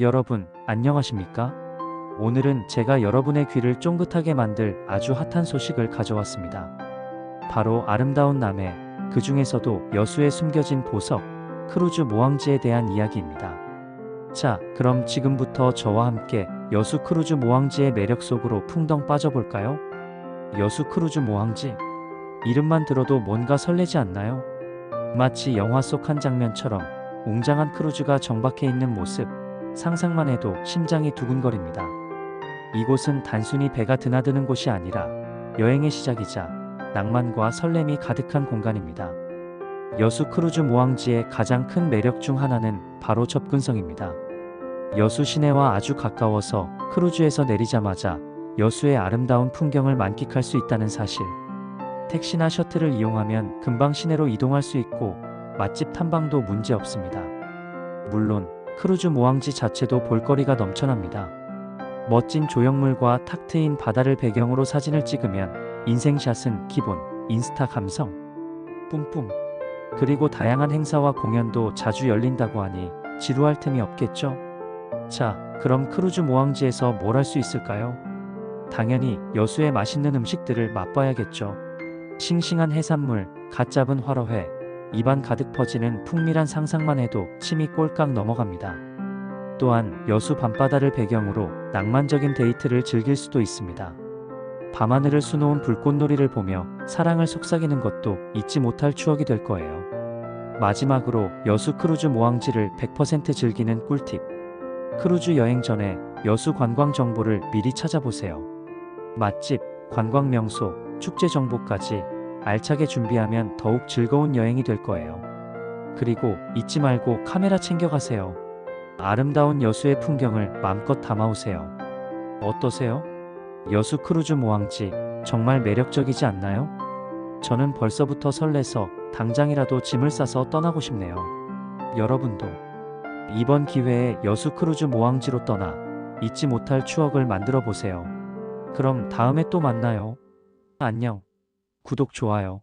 여러분, 안녕하십니까? 오늘은 제가 여러분의 귀를 쫑긋하게 만들 아주 핫한 소식을 가져왔습니다. 바로 아름다운 남해, 그 중에서도 여수에 숨겨진 보석, 크루즈 모항지에 대한 이야기입니다. 자, 그럼 지금부터 저와 함께 여수 크루즈 모항지의 매력 속으로 풍덩 빠져볼까요? 여수 크루즈 모항지? 이름만 들어도 뭔가 설레지 않나요? 마치 영화 속 한 장면처럼 웅장한 크루즈가 정박해 있는 모습, 상상만 해도 심장이 두근거립니다. 이곳은 단순히 배가 드나드는 곳이 아니라 여행의 시작이자 낭만과 설렘이 가득한 공간입니다. 여수 크루즈 모항지의 가장 큰 매력 중 하나는 바로 접근성입니다. 여수 시내와 아주 가까워서 크루즈에서 내리자마자 여수의 아름다운 풍경을 만끽할 수 있다는 사실. 택시나 셔틀을 이용하면 금방 시내로 이동할 수 있고 맛집 탐방도 문제 없습니다. 물론 크루즈 모항지 자체도 볼거리가 넘쳐납니다. 멋진 조형물과 탁 트인 바다를 배경으로 사진을 찍으면 인생샷은 기본, 인스타 감성. 뿜뿜. 그리고 다양한 행사와 공연도 자주 열린다고 하니 지루할 틈이 없겠죠? 자, 그럼 크루즈 모항지에서 뭘 할 수 있을까요? 당연히 여수의 맛있는 음식들을 맛봐야겠죠. 싱싱한 해산물, 갓 잡은 화로회, 입안 가득 퍼지는 풍밀한 상상만 해도 침이 꼴깍 넘어갑니다. 또한 여수 밤바다를 배경으로 낭만적인 데이트를 즐길 수도 있습니다. 밤하늘을 수놓은 불꽃놀이를 보며 사랑을 속삭이는 것도 잊지 못할 추억이 될 거예요. 마지막으로 여수 크루즈 모항지를 100% 즐기는 꿀팁. 크루즈 여행 전에 여수 관광 정보를 미리 찾아보세요. 맛집, 관광 명소, 축제 정보까지 알차게 준비하면 더욱 즐거운 여행이 될 거예요. 그리고 잊지 말고 카메라 챙겨가세요. 아름다운 여수의 풍경을 마음껏 담아오세요. 어떠세요? 여수 크루즈 모항지 정말 매력적이지 않나요? 저는 벌써부터 설레서 당장이라도 짐을 싸서 떠나고 싶네요. 여러분도 이번 기회에 여수 크루즈 모항지로 떠나 잊지 못할 추억을 만들어 보세요. 그럼 다음에 또 만나요. 안녕. 구독, 좋아요.